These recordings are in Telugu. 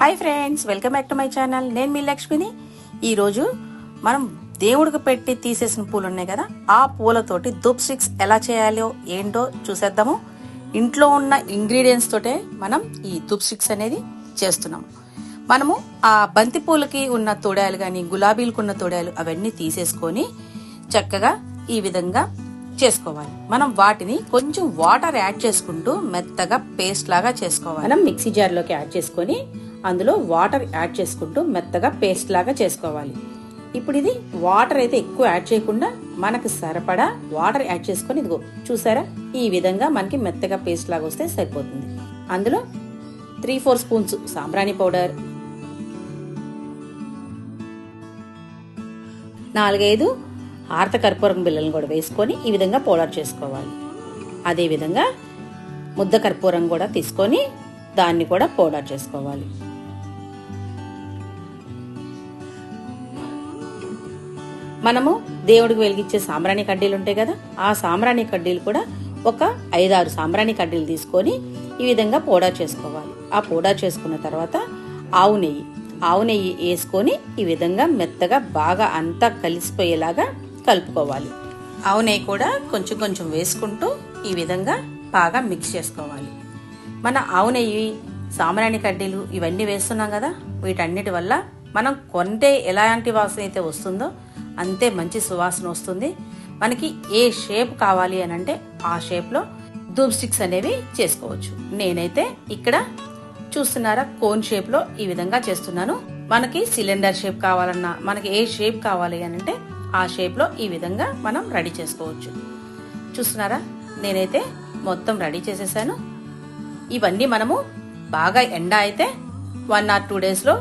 Hi friends welcome back to my channel. నేను మీ లక్ష్మిని. ఈరోజు మనం దేవుడికి పెట్టి తీసేసిన పూలు ఉన్నాయి కదా ఆ పూలతోటి దుప్ స్టిక్స్ ఎలా చేయాలో ఏంటో చూసేద్దాము. ఇంట్లో ఉన్న ఇంగ్రీడియంట్స్ తోటే మనం ఈ దుప్ స్టిక్స్ అనేది చేస్తున్నాము మనము ఆ బంతి పూలకి ఉన్న తోడాలు కానీ గులాబీలకు ఉన్న తోడాలు అవన్నీ తీసేసుకొని చక్కగా ఈ విధంగా చేసుకోవాలి. మనం వాటిని కొంచెం వాటర్ యాడ్ చేసుకుంటూ మెత్తగా పేస్ట్ లాగా చేసుకోవాలి. మనం మిక్సీ జార్లోకి యాడ్ చేసుకొని అందులో వాటర్ యాడ్ చేసుకుంటూ మెత్తగా పేస్ట్ లాగా చేసుకోవాలి. ఇప్పుడు ఇది వాటర్ అయితే ఎక్కువ యాడ్ చేయకుండా మనకు సరిపడా వాటర్ యాడ్ చేసుకొని ఇదిగో చూసారా? ఈ విధంగా మనకి మెత్తగా పేస్ట్ లాగా వస్తే సరిపోతుంది. అందులో త్రీ ఫోర్ స్పూన్స్ సాంబ్రాణి పౌడర్ నాలుగైదు ఆర్త కర్పూరం బిళ్ళలను కూడా వేసుకొని ఈ విధంగా పౌడర్ చేసుకోవాలి. అదేవిధంగా ముద్ద కర్పూరం కూడా తీసుకొని దాన్ని కూడా పౌడర్ చేసుకోవాలి. మనము దేవుడికి వెలిగించే సాంబ్రాణి కడ్డీలు ఉంటాయి కదా ఆ సాంబ్రాణి కడ్డీలు కూడా ఒక ఐదారు సాంబ్రాణి కడ్డీలు తీసుకొని ఈ విధంగా పౌడర్ చేసుకోవాలి. ఆ పౌడర్ చేసుకున్న తర్వాత ఆవు నెయ్యి ఆవు నెయ్యి వేసుకొని ఈ విధంగా మెత్తగా బాగా అంతా కలిసిపోయేలాగా కలుపుకోవాలి. ఆవు నెయ్యి కూడా కొంచెం కొంచెం వేసుకుంటూ ఈ విధంగా బాగా మిక్స్ చేసుకోవాలి. మన ఆవు నెయ్యి సామరాణి కడ్డీలు ఇవన్నీ వేస్తున్నాం కదా. వీటన్నిటి వల్ల మనం కొంటే ఎలాంటి వాసన అయితే వస్తుందో అంతే మంచి సువాసన వస్తుంది. మనకి ఏ షేప్ కావాలి అని అంటే ఆ షేప్లో ధూప్ స్టిక్స్ అనేవి చేసుకోవచ్చు. నేనైతే ఇక్కడ చూస్తున్నారా కోన్ షేప్లో ఈ విధంగా చేస్తున్నాను. మనకి సిలిండర్ షేప్ కావాలన్నా మనకి ఏ షేప్ కావాలి అని అంటే ఆ షేప్లో ఈ విధంగా మనం రెడీ చేసుకోవచ్చు. చూస్తున్నారా? నేనైతే మొత్తం రెడీ చేసేసాను. ఇవన్నీ మనము బాగా ఎండ అయితే వన్ ఆర్ టూ డేస్లో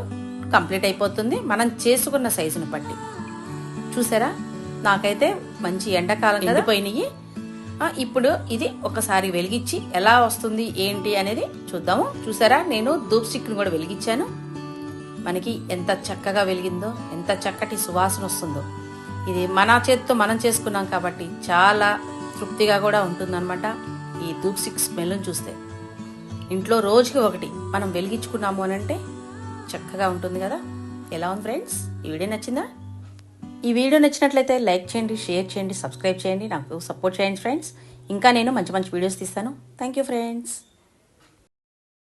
కంప్లీట్ అయిపోతుంది. మనం చేసుకున్న సైజుని బట్టి. చూసారా? నాకైతే మంచి ఎండాకాలం కదా. పోయినాయి ఇప్పుడు ఇది ఒకసారి వెలిగించి ఎలా వస్తుంది ఏంటి అనేది చూద్దాము. చూసారా? నేను ధూప్ స్టిక్ కూడా వెలిగించాను. మనకి ఎంత చక్కగా వెలిగిందో ఎంత చక్కటి సువాసన వస్తుందో. ఇది మన చేతితో మనం చేసుకున్నాం కాబట్టి చాలా తృప్తిగా కూడా ఉంటుందన్నమాట ఈ ధూప్ స్టిక్ స్మెల్ చూస్తే. ఇంట్లో రోజుకి ఒకటి మనం వెలిగించుకున్నాము అని అంటే చక్కగా ఉంటుంది కదా? ఎలా ఉంది ఫ్రెండ్స్? ఈ వీడియో నచ్చిందా? ఈ వీడియో నచ్చినట్లయితే లైక్ చేయండి షేర్ చేయండి సబ్స్క్రైబ్ చేయండి నాకు సపోర్ట్ చేయండి ఫ్రెండ్స్. ఇంకా నేను మంచి మంచి వీడియోస్ తీస్తాను. Thank you friends.